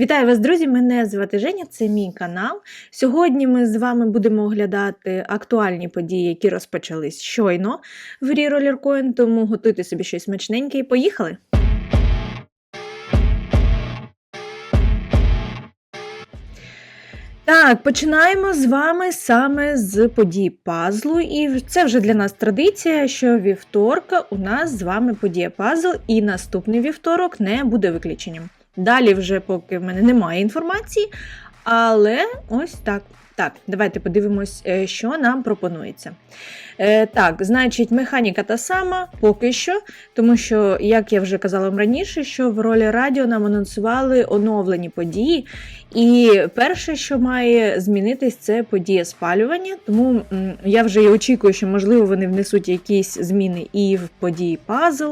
Вітаю вас, друзі! Мене звати Женя, це мій канал. Сьогодні ми з вами будемо оглядати актуальні події, які розпочались щойно в грі Rollercoin, тому готуйте собі щось смачненьке і поїхали! Так, починаємо з вами саме з подій пазлу, і це вже для нас традиція, що вівторка у нас з вами подія пазл, і наступний вівторок не буде виключенням. Далі вже поки в мене немає інформації, але ось так. Так, давайте подивимось, е, що нам пропонується. Е, Так, значить, механіка та сама поки що, тому що, як я вже казала вам раніше, що в ролі радіо нам анонсували оновлені події. І перше, що має змінитись, це подія спалювання. Тому я вже і очікую, що, можливо, вони внесуть якісь зміни і в події пазл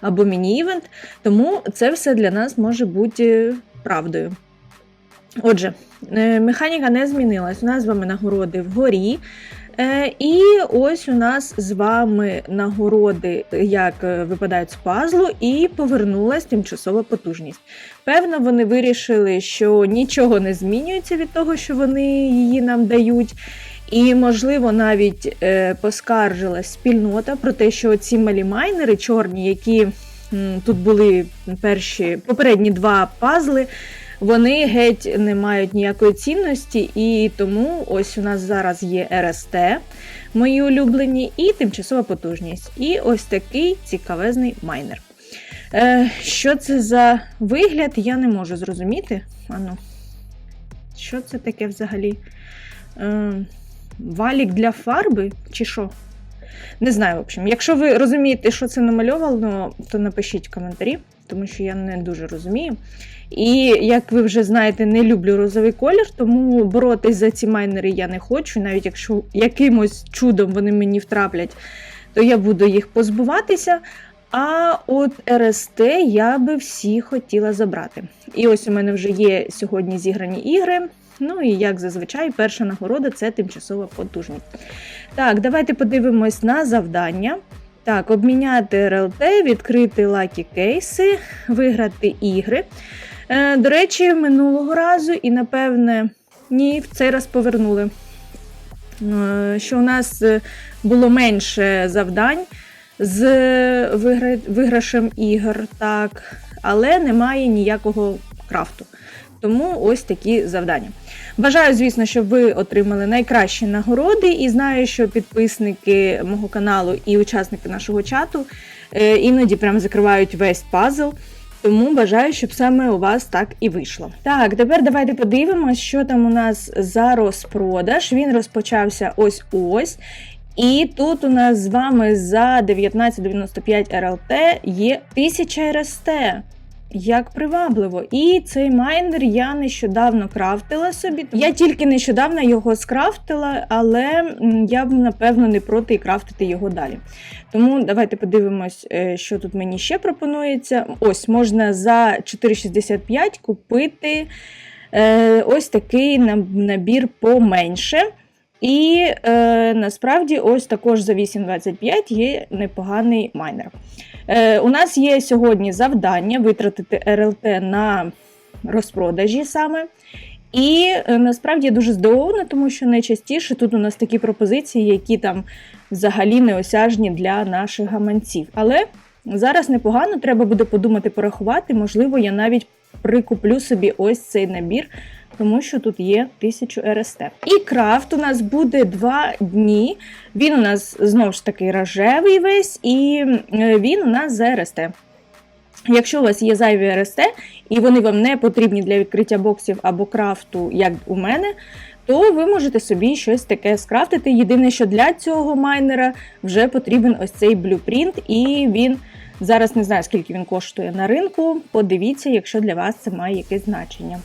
або міні-івент. Тому це все для нас може бути правдою. Отже, е, механіка не змінилась. У нас з вами нагороди вгорі. Е, І ось у нас з вами нагороди, як е, випадають з пазлу, і повернулась тимчасова потужність. Певно, вони вирішили, що нічого не змінюється від того, що вони її нам дають. І, можливо, навіть поскаржилась спільнота про те, що ці малі майнери чорні, які тут були перші попередні два пазли, вони геть не мають ніякої цінності, і тому ось у нас зараз є РСТ, мої улюблені, і тимчасова потужність. І ось такий цікавезний майнер. Е, Що це за вигляд, я не можу зрозуміти. Ану, що це таке взагалі? Е, Валік для фарби чи що? Не знаю, в общем. Якщо ви розумієте, що це намальовано, то напишіть в коментарі, тому що я не дуже розумію. І як ви вже знаєте, не люблю розовий колір, тому боротись за ці майнери я не хочу. Навіть якщо якимось чудом вони мені втраплять, то я буду їх позбуватися. А от РСТ я би всі хотіла забрати. І ось у мене вже є сьогодні зіграні ігри. Ну і як зазвичай, перша нагорода це тимчасова потужність. Так, давайте подивимось на завдання. Так, обміняти РЛТ, відкрити лакі кейси, виграти ігри. Е, До речі, минулого разу, і напевне, ні, в цей раз повернули. Е, Що у нас е, було менше завдань з виграшем ігор, так, але немає ніякого крафту. Тому ось такі завдання. Бажаю, звісно, щоб ви отримали найкращі нагороди, і знаю, що підписники мого каналу і учасники нашого чату е, іноді прям закривають весь пазл. Тому бажаю, щоб саме у вас так і вийшло. Так, тепер давайте подивимось, що там у нас за розпродаж. Він розпочався ось ось. І тут у нас з вами за 1995 РЛТ є 1000 РСТ. Як привабливо. І цей майнер я нещодавно крафтила собі. Я тільки нещодавно його скрафтила, але я б, напевно, не проти крафтити його далі. Тому давайте подивимось, е, що тут мені ще пропонується. Ось можна за 4,65 купити е, ось такий набір поменше. І е, насправді, ось також за 8,25 є непоганий майнер. Е, у нас є сьогодні завдання витратити РЛТ на розпродажі саме. І е, насправді дуже здивована, тому що найчастіше тут у нас такі пропозиції, які там взагалі неосяжні для наших гаманців. Але зараз непогано, треба буде подумати, порахувати. Можливо, я навіть прикуплю собі ось цей набір, тому що тут є 1000 РСТ. І крафт у нас буде 2 дні. Він у нас знову ж таки рожевий весь, і е, він у нас за РСТ. Якщо у вас є зайві РСТ, і вони вам не потрібні для відкриття боксів або крафту, як у мене, то ви можете собі щось таке скрафтити. Єдине, що для цього майнера вже потрібен ось цей блюпринт, і він зараз не знаю, скільки він коштує на ринку. Подивіться, якщо для вас це має якесь значення.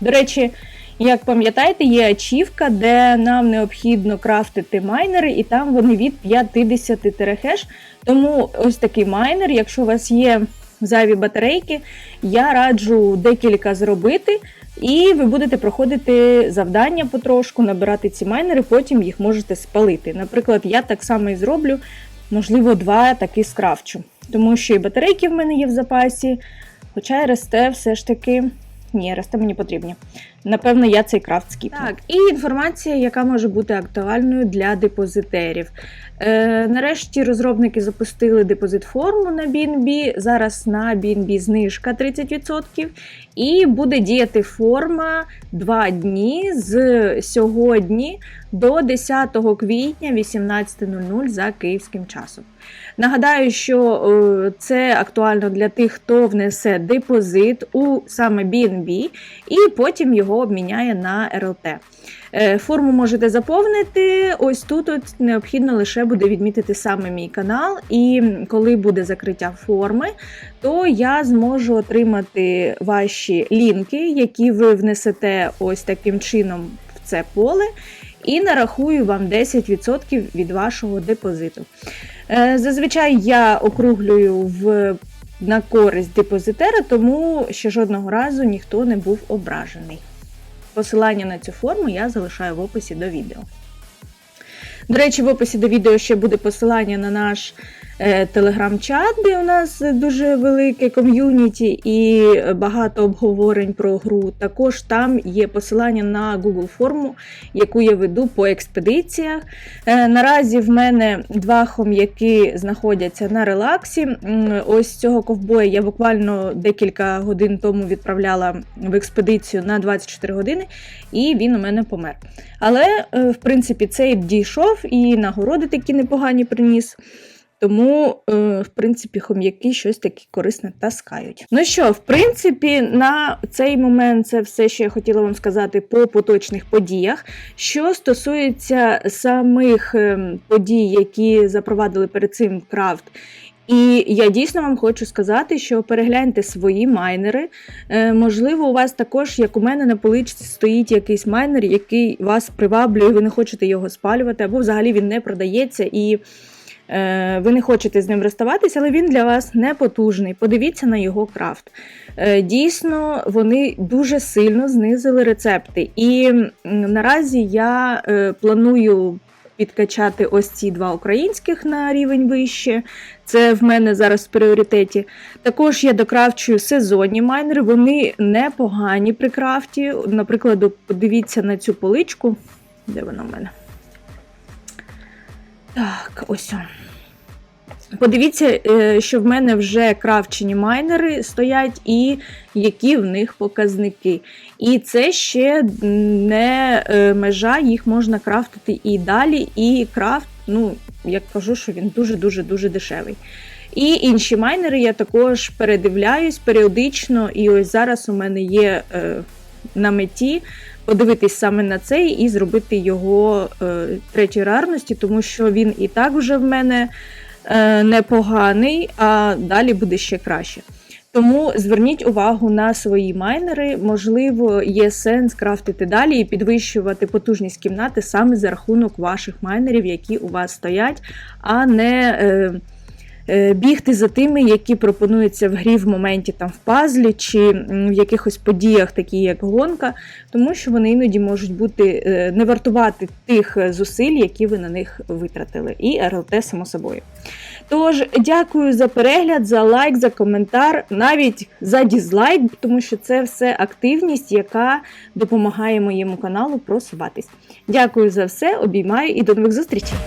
До речі, як пам'ятаєте, є ачівка, де нам необхідно крафтити майнери, і там вони від 50 терахеш. Тому ось такий майнер, якщо у вас є зайві батарейки, я раджу декілька зробити, і ви будете проходити завдання потрошку, набирати ці майнери, потім їх можете спалити. Наприклад, я так само і зроблю, можливо, два таки скрафчу. Тому що і батарейки в мене є в запасі, хоча РСТ все ж таки Ні, рости мені потрібні. Напевно, я цей крафт скіпну. Так, і інформація, яка може бути актуальною для депозитерів. Е, нарешті розробники запустили депозит форму на BNB. Зараз на BNB знижка 30%. І буде діяти форма 2 дні з сьогодні до 10 квітня 18.00 за київським часом. Нагадаю, що е, це актуально для тих, хто внесе депозит у саме BNB і потім його обміняє на RLT. Е, Форму можете заповнити. Ось тут от необхідно лише буде відмітити саме мій канал, і коли буде закриття форми, то я зможу отримати ваші лінки, які ви внесете ось таким чином в це поле, і нарахую вам 10% від вашого депозиту. Е, Зазвичай я округлюю в на користь депозитера, тому ще жодного разу ніхто не був ображений. Посилання на цю форму я залишаю в описі до відео. До речі, в описі до відео ще буде посилання на наш телеграм-чат, де у нас дуже велике ком'юніті і багато обговорень про гру. Також там є посилання на Google форму, яку я веду по експедиціях. Е, наразі в мене два хом'яки знаходяться на релаксі. Ось цього ковбоя я буквально декілька годин тому відправляла в експедицію на 24 години, і він у мене помер. Але, е, в принципі, цей дійшов і нагороди такі непогані приніс. Тому, е, в принципі, хом'яки щось таке корисне таскають. Ну що, в принципі, на цей момент це все, що я хотіла вам сказати по поточних подіях. Що стосується самих ем, подій, які запровадили перед цим крафт. І я дійсно вам хочу сказати, що перегляньте свої майнери. Е, можливо, у вас також, як у мене на поличці, стоїть якийсь майнер, який вас приваблює, ви не хочете його спалювати, або взагалі він не продається і ви не хочете з ним розставатися, але він для вас не потужний. Подивіться на його крафт. Е, дійсно, вони дуже сильно знизили рецепти. І наразі я е, планую. Підкачати ось ці два українських на рівень вище. Це в мене зараз в пріоритеті. Також я докрафчую сезонні майнери, вони непогані при крафті. Наприклад, подивіться на цю поличку. Де вона в мене? Так, ось. Подивіться, е, що в мене вже крафчені майнери стоять, і які в них показники. І це ще не е, межа, їх можна крафтити і далі. І крафт, ну, як кажу, що він дуже-дуже дуже дешевий. І інші майнери я також передивляюсь періодично. І ось зараз у мене є е, на меті подивитись саме на цей і зробити його е, третій рарності, тому що він і так вже в мене е, непоганий, а далі буде ще краще. Тому зверніть увагу на свої майнери. Можливо, є сенс крафтити далі і підвищувати потужність кімнати саме за рахунок ваших майнерів, які у вас стоять, а не е, бігти за тими, які пропонуються в грі в моменті там в пазлі чи в якихось подіях, такі як гонка, тому що вони іноді можуть бути е, не вартувати тих е, зусиль, які ви на них витратили. І РЛТ, само собою. Тож, дякую за перегляд, за лайк, за коментар, навіть за дізлайк, тому що це все активність, яка допомагає моєму каналу просуватись. Дякую за все, обіймаю і до нових зустрічей!